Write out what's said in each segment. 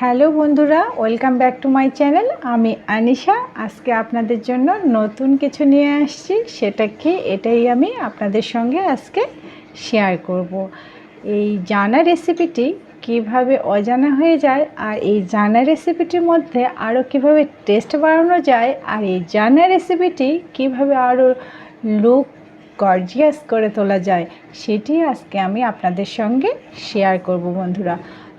Hello বন্ধুরা, welcome back to my channel আমি আনিশা, আজকে আপনাদের জন্য নতুন কিছু নিয়ে আসছি, সেটা কি এটাই আমি আপনাদের সঙ্গে আজকে শেয়ার করব। এই জানা রেসিপিটি কীভাবে অজানা হয়ে যায় আর এই জানা রেসিপিটির মধ্যে আরও কীভাবে টেস্ট বাড়ানো যায় আর এই জানা রেসিপিটি কীভাবে আরও লুক গর্জিয়াস করে তোলা যায়, সেটি আজকে আমি আপনাদের সঙ্গে শেয়ার করব বন্ধুরা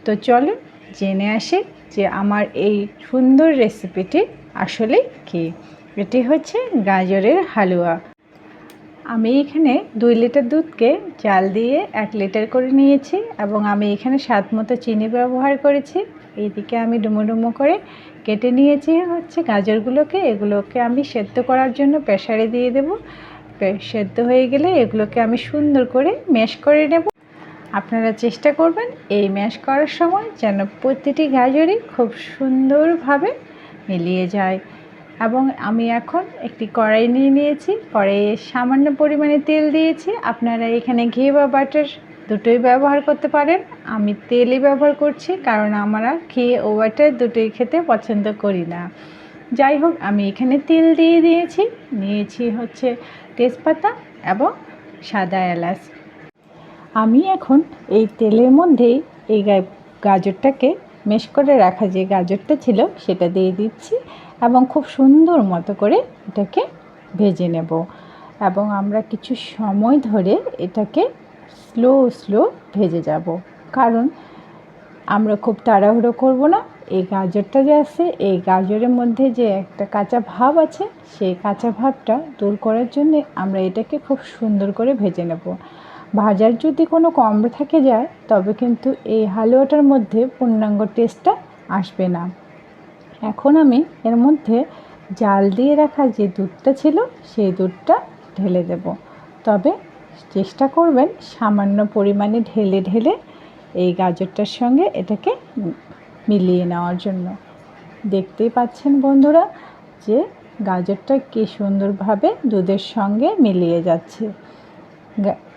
তো চলো জেনে আসি যে আমার এই সুন্দর রেসিপিটি আসলে কী। এটি হচ্ছে গাজরের হালুয়া। আমি এখানে দুই লিটার দুধকে চাল দিয়ে এক লিটার করে নিয়েছি এবং আমি এখানে স্বাদ মতো চিনি ব্যবহার করেছি। এইদিকে আমি ডুমো ডুমো করে কেটে নিয়েছি হচ্ছে গাজরগুলোকে। এগুলোকে আমি সেদ্ধ করার জন্য প্রেশারে দিয়ে দেব। সেদ্ধ হয়ে গেলে এগুলোকে আমি সুন্দর করে ম্যাশ করে নেব। আপনারা চেষ্টা করবেন এই ম্যাশ করার সময় যেন প্রতিটি গাজরই খুব সুন্দরভাবে মিলিয়ে যায়। এবং আমি এখন একটি কড়াই নিয়ে নিয়েছি। কড়াইয়ে সামান্য পরিমাণে তেল দিয়েছি। আপনারা এখানে ঘি বা বাটার দুটোই ব্যবহার করতে পারেন। আমি তেলই ব্যবহার করছি কারণ আমরা ঘি ও বাটার দুটোই খেতে পছন্দ করি না। যাই হোক, আমি এখানে তেল দিয়ে দিয়েছি। নিয়েছি হচ্ছে তেজপাতা এবং সাদা এলাচ। আমি এখন এই তেলের মধ্যেই এই গাজরটাকে মেশ করে রাখা যে গাজরটা ছিল সেটা দিয়ে দিচ্ছি এবং খুব সুন্দর মতো করে এটাকে ভেজে নেব। এবং আমরা কিছু সময় ধরে এটাকে স্লো স্লো ভেজে যাব। কারণ আমরা খুব তাড়াহুড়ো করব না। এই গাজরটা যে আছে, এই গাজরের মধ্যে যে একটা কাঁচা ভাব আছে, সেই কাঁচা ভাবটা দূর করার জন্যে আমরা এটাকে খুব সুন্দর করে ভেজে নেব। ভাজার যদি কোনো কম থেকে যায়, তবে কিন্তু এই হালুয়াটার মধ্যে পূর্ণাঙ্গ টেস্টটা আসবে না। এখন আমি এর মধ্যে জাল দিয়ে রাখা যে দুধটা ছিল, সেই দুধটা ঢেলে দেব। তবে চেষ্টা করবেন সামান্য পরিমাণে ঢেলে ঢেলে এই গাজরটার সঙ্গে এটাকে মিলিয়ে নেওয়ার জন্য। দেখতেই পাচ্ছেন বন্ধুরা যে গাজরটা কী সুন্দরভাবে দুধের সঙ্গে মিলিয়ে যাচ্ছে।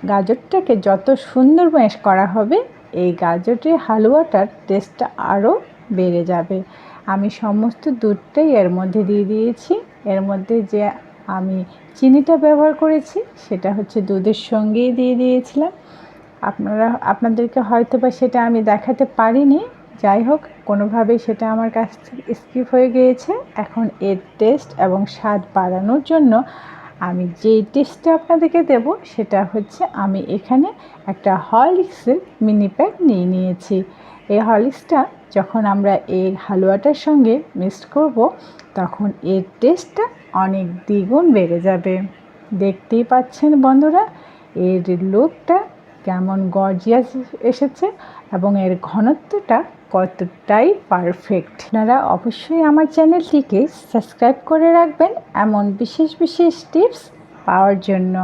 গাজরটাকে যত সুন্দর ম্যাশ করা হবে, এই গাজরের হালুয়াটার টেস্টটা আরও বেড়ে যাবে। আমি সমস্ত দুধটাই এর মধ্যে দিয়ে দিয়েছি। এর মধ্যে যে আমি চিনিটা ব্যবহার করেছি, সেটা হচ্ছে দুধের সঙ্গেই দিয়ে দিয়েছিলাম। আপনারা, আপনাদেরকে হয়তো বা সেটা আমি দেখাতে পারিনি। যাই হোক, কোনোভাবেই সেটা আমার কাছ থেকে স্কিপ হয়ে গিয়েছে। এখন এর টেস্ট এবং স্বাদ বাড়ানোর জন্য আমি যেই টেস্টটা আপনাদেরকে দেব, সেটা হচ্ছে আমি এখানে একটা হরলিক্সের মিনি প্যাক নিয়ে নিয়েছি। এই হরলিক্সটা যখন আমরা এই হালুয়াটার সঙ্গে মিক্সড করব, তখন এর টেস্টটা অনেক দ্বিগুণ বেড়ে যাবে। দেখতেই পাচ্ছেন বন্ধুরা, এর লুকটা কেমন গর্জিয়াস এসেছে এবং এর ঘনত্বটা কতটাই পারফেক্ট আপনারা অবশ্যই আমার চ্যানেলটিকে সাবস্ক্রাইব করে রাখবেন, এমন বিশেষ বিশেষ টিপস পাওয়ার জন্য।